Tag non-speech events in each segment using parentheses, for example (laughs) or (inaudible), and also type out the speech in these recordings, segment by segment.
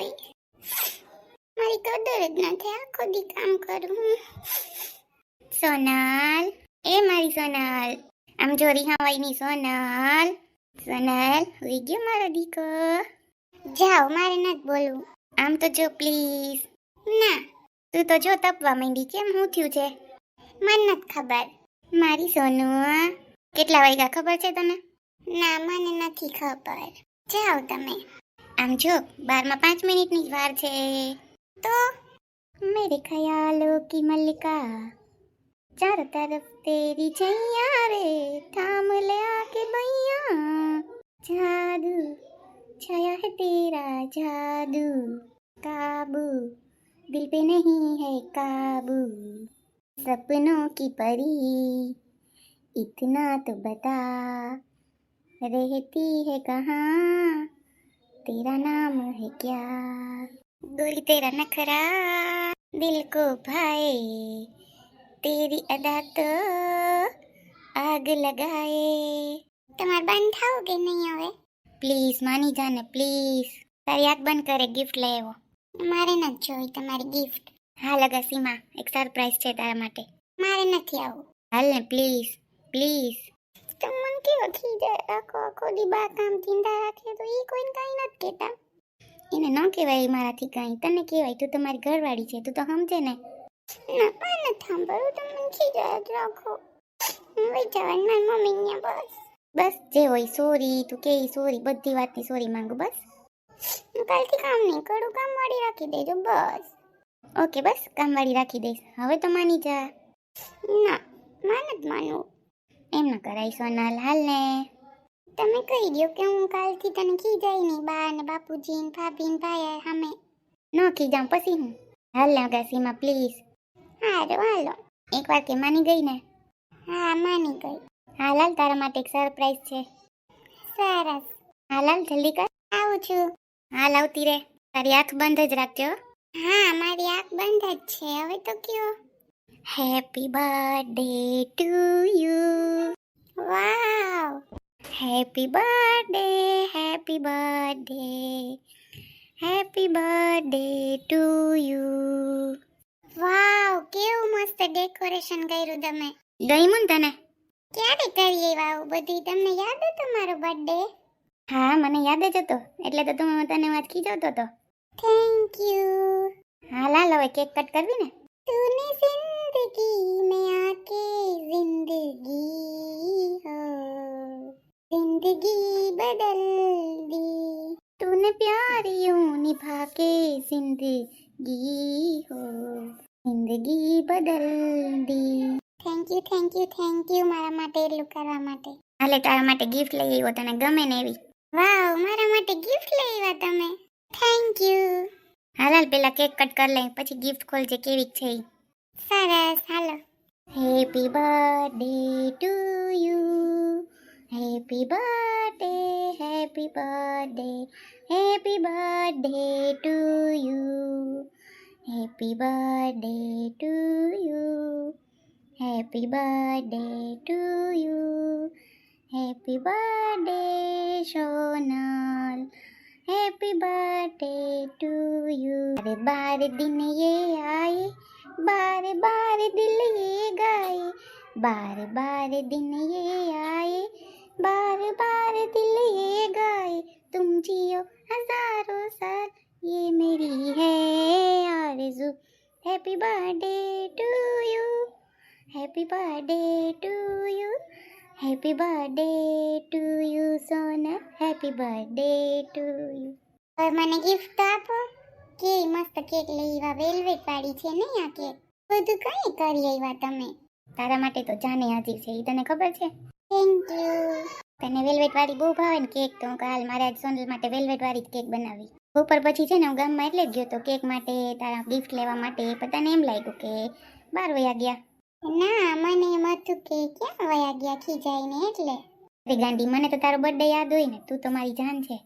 હોય. મારી કદર જ નથી આખો દી કામ કરું સોનલ, એ મારી સોનલ. આમ જો રિહાવાઈની સોનલ. સોનલ, હોઈ ગયો મારો દીકો. જાઓ, મારે નથી બોલવું. આમ તો જો પ્લીઝ. ના, તું તો જો તપવા માંડી, કેમ હું થયું છે? મને નથી ખબર. મારી સોનુ કેટલા વાગ્યા ખબર છે તને? ના, મને નથી ખબર. જાઓ તમે. આમ જો બારમાં પાંચ મિનિટની જ વાર છે તો મેરે ખ્યાલો કી મલ્લિકા ચારો તરફ તેરી छैया रे थाम ले आके भैया जादू छाया है तेरा जादू काबू दिल पे नहीं है काबू सपनों की परी इतना तो बता रहती है कहाँ तेरा नाम है क्या गोरी तेरा नखरा दिल को भाए तेरी अदा तो आग लगाए તમારે બંધ થાવ કે નહીં હવે પ્લીઝ માની જા ને પ્લીઝ તારી આંખ બંધ કરે ગિફ્ટ લઈ આવ્યો મારે નથી જોઈ તમારી ગિફ્ટ હા લગા સીમા એક સરપ્રાઈઝ છે તારા માટે મારે નથી આવું હાલ ને પ્લીઝ પ્લીઝ તો મન કેવો થઈ જાય? આખો આખો દી બા કામ ચિંતા રાખે તો એ કોઈને કાંઈ નથી કહેતા. એને ન કહેવાય મારાથી કાંઈ. તને કહેવાય તું તમારી ઘરવાળી છે, તું તો સમજે ને? ના પા નથી સાંભળવું. તો મને ખીજાય જ રાખો. વઈ જવાનું, મારી મમ્મી બસ. બસ, જે હોય, સોરી, તું કે સોરી, બધી વાતની સોરી માંગુ, બસ. હું કાલથી કામ નહીં કરું. કામવાળી રાખી દેજો, બસ. ઓકે, બસ, કામવાળી રાખી દઈશ. હવે તો માની જા. ના, માન જ માનવું એમ ન કરાય સોનલ, હાલ. ને તમે કહી દો કે હું કાલથી તને ખીજાય નહીં, બા ને બાપુજી ને ભાભી ને ભાઈ સામે. ન ખીજામ પછી હું. હાલ ને અગાસીમાં પ્લીઝ હાલો. હાલો એકવાર કે માની ગઈ ને? હા, માની ગઈ. હાલ હાલ તારા માટે એક સરપ્રાઈઝ છે. સરસ. હાલ હાલ જલ્દી કર. આવું છું. હાલ આવતી રે. તારી આંખ બંધ જ રાખજો હા, મારી આંખ બંધ જ છે. હવે તો કયો? Happy birthday to you wow happy birthday happy birthday happy birthday to you wow કેવું મસ્ત ડેકોરેશન કર્યું તમે. ગઈ તને ક્યારે કરીએ વાવ બધી? તમને યાદ હતો મારો બર્થડે હા, મને યાદ જ હતો. એટલે તો તું તને વાત ખીજવતો હતો. થેન્ક યુ હા, લાલ, હવે કેક કટ કરવી ને? તૂને જિંદગી में आके जिंदगी हो जिंदगी बदल दी तूने प्यार यूं निभा के जिंदगी हो જિંદગી બદલ દી thank you thank you thank you મારા માટે એટલું કરવા માટે હાલે તારા માટે ગિફ્ટ લઈ આવ્યો તને ગમે ને એવી વાવ મારા માટે ગિફ્ટ લઈ આવ્યા તમે થેન્ક યુ હાલ હાલ પેલા કેક કટ કરી લે પછી ગિફ્ટ ખોલજે કેવી છે ઈ. સરસ હાલો happy birthday to you happy birthday happy birthday happy birthday to you happy birthday to you happy birthday to you happy birthday Sonal happy birthday to you बार बार दिन ये आए બારે બારે દિલ યે ગાય બાર બાર દિન યે આયે બાર બાર દિલ યે ગાય તુમ જીઓ હજારો સાલ યે મેરી હૈ Arzoo happy birthday to you happy birthday to you happy birthday to you Sona happy birthday to you મને ગિફ્ટ આપો કેવી મસ્ત કેક લઈ આવ્યા વેલ્વેટ વાળી છે ને આ કેક. બધું કઈ કરી આવ્યા તમે? તારા માટે તો જાને હાજર છે એ તને ખબર છે? થેન્ક યુ તને વેલ્વેટ વાળી બહુ ભાવે ને કેક તો હું કાલ મારે આજ સોનલ માટે વેલ્વેટ વાળી જ કેક બનાવી. ઉપર પછી છે ને હું ગામમાં એટલે જ ગયો તો કેક માટે તારા ગિફ્ટ લેવા માટે પણ એમ લાગ્યું કે બાર વયા ગયા. ના મને એમ હતું કે ક્યાં વયા ગયા ખીજાઈને એટલે. અરે ગાંડી મને તો તારો બર્થડે યાદ હોય ને તું તો મારી જાન છે.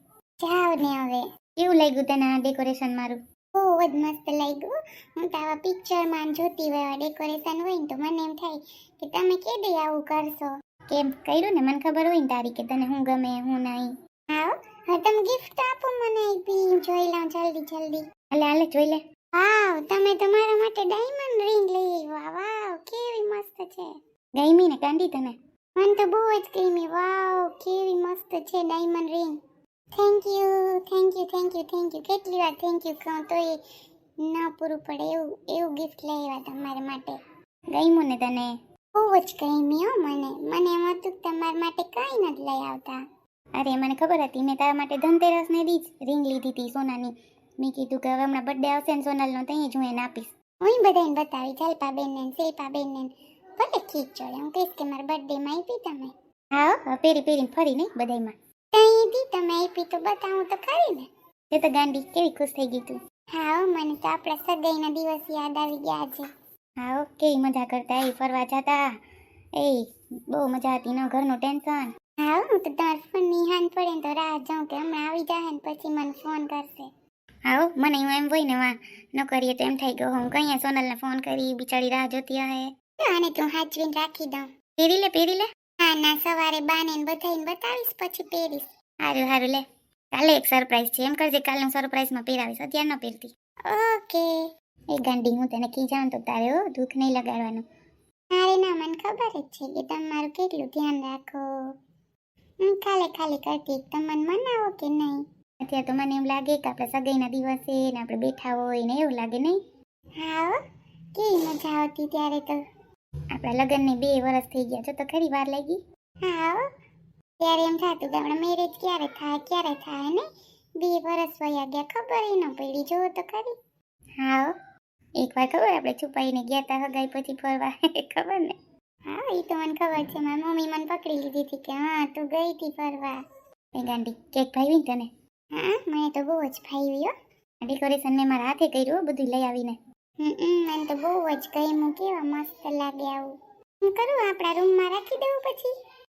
જાવ ને હવે. કેવું લાગ્યું તને આ ડેકોરેશન મારું? બહુ જ મસ્ત લાગ્યું. હું તો આવા પિક્ચરમાં જોતી હોય ડેકોરેશન હોય ને તો મને એમ થાય કે તમે કે દે આવું કરશો? કેમ? કર્યું ને? મને ખબર હોય ને તારી કે તને હું ગમે હું નહીં. હા હવે તમે ગિફ્ટ આપો મને આપી જોઈ લઉં જલ્દી જલ્દી. અલે હાલે જોઈ લે. વાવ તમે તમારા માટે ડાયમંડ રિંગ લઈ આવ્યા. વાવ કેવી મસ્ત છે. ગઈમી ને કાંડી તને. મને તો બહુ જ ગમી. વાવ કેવી મસ્ત છે diamond ring thank you thank you thank you thank you કેટલી વાર થેન્ક યુ કહું તો એ ના પૂરું પડે એવું એવું ગિફ્ટ લઈ આવ્યા તમારા માટે. ગમ્યું ને તને? બહુ જ ગમી હો મને. મને એમ હતું તમારા માટે કંઈ નથી લઈ આવતા. અરે મને ખબર હતી મેં તારા માટે ધનતેરસને દી જ રિંગ લીધી હતી સોનાની. મેં કીધું કે હવે હમણાં બર્થડે આવશે ને સોનલનો ત્યાં જ હું એને આપીશ. હું બધાને બતાવી જલ્પાબેન બેનને શિલ્પા બેનને ભલે ખીચ ચડે હું કહીશ કે મારા બર્થડેમાં આપી તમે. હા પેરી પેરીને ફરી નહીં અહીંથી તમે આપી તો બતાવું તો ખરી ને? એ તો ગાંડી કેવી ખુશ થઈ ગઈ તું. હા મને તો આપણા સગાઈના દિવસ યાદ આવી ગયા છે. હા કેવી મજા કરતા એ ફરવા જતા. એ બહુ મજા હતી ન ઘરનું ટેન્શન. હા હું તો તમારા ફોન નિહાન પડે તો રાહ જાઉં કે હમણાં આવી જાય ને પછી મને ફોન કરશે. હા મને હું એમ હોય ને વાં, ન કરીએ તો એમ થઈ ગયો હું કહીએ સોનલને ફોન કરી બિચારી રાહ જોતી હે આને તું હાચવીને રાખી દઉં. પહેરી લે પહેરી લે. ના સવારે બાને બધાને બતાવીશ પછી પહેરીશ. હારું હારું લે. કાલે એક સરપ્રાઈઝ છે. એમ કરજે કાલે હું સરપ્રાઈઝમાં પહેરાવીશ. અત્યારે ન પહેરતી. ઓકે. એ ગાંડી હું તને જાઉં તો તારે હો દુઃખ નહીં લગાડવાનું. અરે ના મને ખબર જ છે કે તમારું કેટલું ધ્યાન રાખો. હું ખાલી ખાલી કરતી તમને મનાવો કે નહીં? અત્યારે તો મને એમ લાગે કે આપણે સગાઈના દિવસે ને આપણે બેઠા હોય ને એવું લાગે નહીં? હા. કેવી મજા આવતી ત્યારે તો. આપણા લગ્નને બે વર્ષ થઈ ગયા છો તો ખરી વાર લાગી? હા હો. ત્યારે એમ થતું કે હમણાં મેરેજ ક્યારે થાય ક્યારે થાય ને? બે વર્ષ વયા ગયા ખબર ન પડી. જો તો ખરી. હા એક એકવાર ખબર આપણે છુપાઈને ગયા હતા હગાઈ પછી ફરવા. (laughs) ખબર ને? હા એ તો મને ખબર છે. મારી મમ્મી મને પકડી લીધી હતી કે હા તું ગઈ હતી ફરવા. એ ગાંડી કેક ભાવી તને? હા મને તો બહુ જ ભાવી હો. ડેકોરેશન મેં મારા હાથે કર્યું બધું લઈ આવીને. હમ મને તો બહુ જ ગમ્યું. કેવા મસ્ત લાગે આવું. હું કરું આપણા રૂમમાં રાખી દઉં પછી?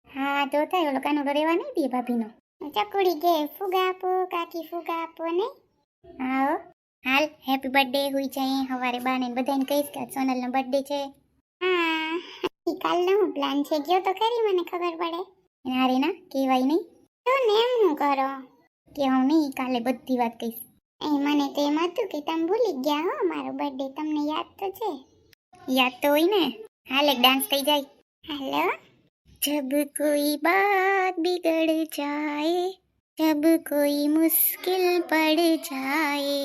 હા તો થાય. ઓલો ઘરે રહેવા નહીં દે ભાભીનો. ચકુડી કે ફુગા આપો કાકી ફુગા આપો ને હા હાલ હેપી બર્થડે હુઈ જાય. હવારે બાને ને બધાને કહીશ કે સોનલનો બર્થડે છે. હા કાલનો હું પ્લાન છે. ગયો તો ખરી મને ખબર પડે. અરે ના કહેવાય નહીં. તો ને એમ હું કરો. કે હું નહીં કાલે બધી વાત કહીશ. એ મને તો એમ હતું કે તમે ભૂલી ગયા હો મારો બર્થડે તમને યાદ તો છે. યાદ તો હોય ને? હાલ એક ડાન્સ થઈ જાય. હાલો? જબ કોઈ બાત બિગડ જાય જબ કોઈ મુશ્કિલ પડ જાય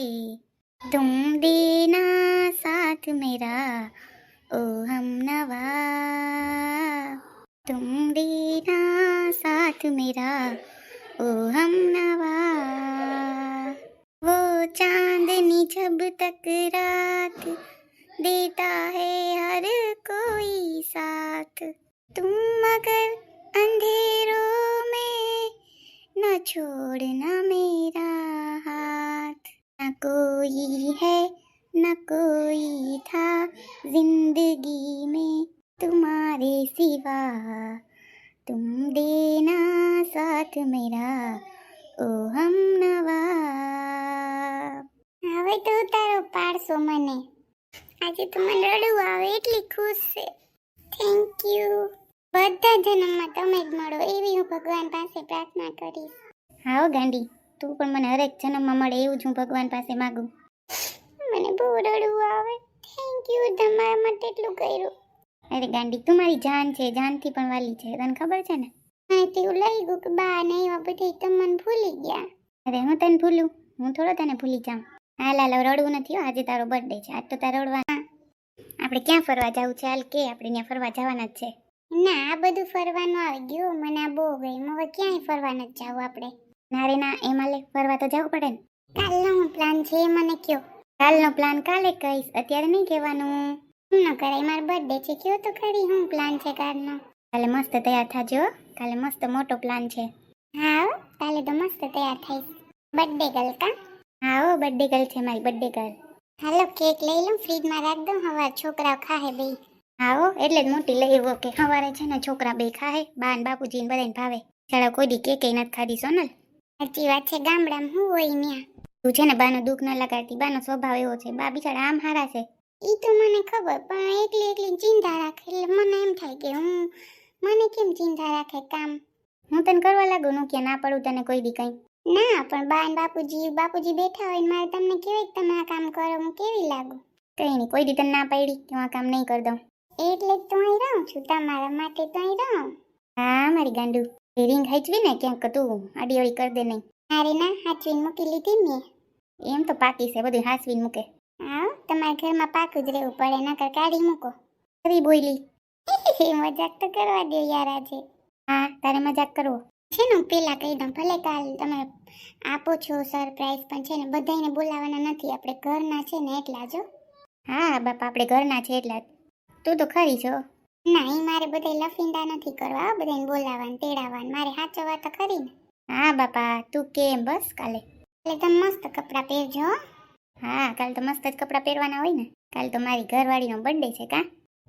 તુમ દેના સાથ મેરા ઓ હમ નવા. તુમ દેના સાથ મેરા ઓ હમ નવા. जब तक रात देता है हर कोई साथ तुम मगर अंधेरों में न छोड़ना मेरा हाथ न कोई है न कोई था जिंदगी में तुम्हारे सिवा तुम देना साथ मेरा ओ हम नवा હવે તો તારો પાડશો મને. આજે તો મને રડવું આવે એટલી ખુશ છે. થેન્ક યુ બધા જન્મમાં તમે જ મળો એવી હું ભગવાન પાસે પ્રાર્થના કરીશ. હા ગાંડી તું પણ મને હરેક જન્મમાં મળે એવું જ હું ભગવાન પાસે માગું. મને બહુ રડવું આવે. થેન્ક યુ તમારા માટે એટલું કર્યું. અરે ગાંડી તું મારી જાન છે જાનથી પણ વાલી છે તને ખબર છે ને? હા તેવું લઈ ગયું કે બા ને એવા બધી તમને મને ભૂલી ગયા. અરે હું તને ભૂલું? હું થોડો તને ભૂલી જાઉં. હાલ હાલ રડવું નથી હો. આજે તારો બર્થડે છે. આજ તો તારે રડવા આપણે ક્યાં ફરવા જવું છે? હાલ કે આપણે ત્યાં ફરવા જવાના જ છે. ના આ બધું ફરવાનું આવી ગયું. મને આ બહુ ગયું હવે ક્યાંય ફરવા નથી જવું આપણે. ના રે ના એમાં લે ફરવા તો જવું પડે ને. કાલનો હું પ્લાન છે એ મને કયો. કાલનો પ્લાન કાલે કહીશ. અત્યારે નહીં કહેવાનું. શું ન કરાય. મારો બર્થડે છે. કયો તો ખરી. હું પ્લાન છે કાલનો. કાલે મસ્ત તૈયાર થાજો હો. કાલે મસ્ત મોટો પ્લાન છે. હા હો, કાલે તો મસ્ત તૈયાર થઈશ. બર્થડે ગલકા હા હો બર્થડે ગર્લ છે મારી બર્થડે ગર્લ હાલો કેક લઈ લઉં ફ્રીજમાં રાખ દઉં હવાર છોકરાઓ ખાહે બે આવો એટલે જ મોટી લઈ એવો કે હવારે છે ને છોકરા બે ખાહે બા ને બાપુજી ને બધાને ભાવે. ચાલો કોઈ દી કેકે નથી ખાધી સોનલ? સાચી વાત છે ગામડામાં હું હોય ન્યા. તું છે ને બાનું દુઃખ ન લગાડતી બાનો સ્વભાવ એવો છે બા બિચારા આમ હારા છે. ઈ તો મને ખબર પણ એકલી એકલી ચિંતા રાખે એટલે મને એમ થાય કે હું મને કેમ ચિંતા રાખે કામ? હું તને કરવા લાગુ નું કે ના પડું તને કોઈ દી કઈ? ના પણ બા ને બાપુજી બાપુજી બેઠા હોય ને મારે તમને કેવી કે તમે આ કામ કરો હું કેવી લાગુ? કઈ નહીં કોઈ દી તને ના પાડી કે હું આ કામ નહીં કરી દઉં. એટલે જ તો અહીં રહું છું તમારા માટે તો અહીં રહું. હા મારી ગાંડુ. એ રિંગ હાચવી ને ક્યાંક તું આડી અડી કરી દે નહીં. અરે ના હાચવીને મૂકી લીધી મેં. એમ તો પાકી છે બધું હાચવીને મૂકે. હા તમારા ઘરમાં પાકું જ રહેવું પડે નકર કાઢી મૂકો. ખરી બોયલી. (laughs) મજાક તો કરવા દે યાર આજે. હા તારે મજાક કરવો? છે ને પેલા કહી દઉં, ભલે કાલ તમે આપો છો સરપ્રાઈઝ પણ છે ને બધાયને બોલાવવાના નથી. આપણે ઘરના છે ને એટલા જો હા. બાપા, આપણે ઘરના છે એટલા. તું તો ખરી છો. ના, એ મારે બધાય લફિંદા નથી કરવા બધાને બોલાવવાને તેડાવવાને મારે સાચવવા તો ખરી ને. હા, બાપા, તું કેમ બસ કાલે? એટલે તમે મસ્ત કપડાં પહેરજો હા. કાલે તો મસ્ત જ કપડાં પહેરવાના હોય ને. કાલ તો મારી ઘરવાળીનો બર્થડે છે કા?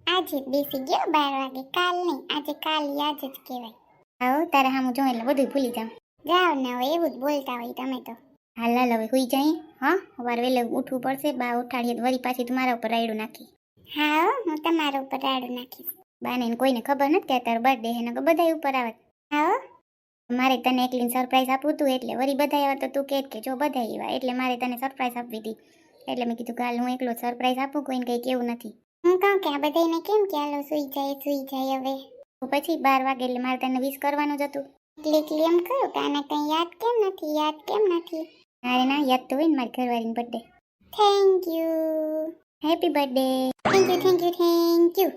આજે બેસી ગયો બાર વાગે. કાલ નહીં, આજે કાલ યાદ જ કહેવાય. આવો તારે હામું જોઉં એટલે બધું ભૂલી જાઉં. જાઓ ને હવે એવું જ બોલતા હોય તમે તો. હાલ હાલ હવે હુઈ જાય હા. સવારે વહેલે ઉઠવું પડશે બા ઉઠાડીએ તો વળી પાછી તમારા ઉપર રાયડું નાખી. હા હું તમારા ઉપર રાયડું નાખીશ. બાને ને કોઈને ખબર નથી કે તારો બર્થડે હે ને બધા ઉપર આવે. હા. મારે તને એકલીને સરપ્રાઈઝ આપવું હતું એટલે વળી બધા આવ્યા તો તું કહેત કે જો બધા આવ્યા એટલે મારે તને સરપ્રાઈઝ આપવી હતી એટલે મેં કીધું કાલ હું એકલો સરપ્રાઈઝ આપું કોઈને કંઈ કેવું નથી. હું કહું કે આ બધાને કેમ કે હાલો સુઈ જાય સુઈ જાય હવે. પછી બાર વાગે એટલે મારે તને વિશ કરવાનું જ હતું. એટલે એટલે એમ કહ્યું કે આને કંઈ યાદ કેમ નથી યાદ કેમ નથી? અરે ના યાદ તો હોય ને મારી ઘરવાળીની birthday thank you happy birthday thank you thank you thank you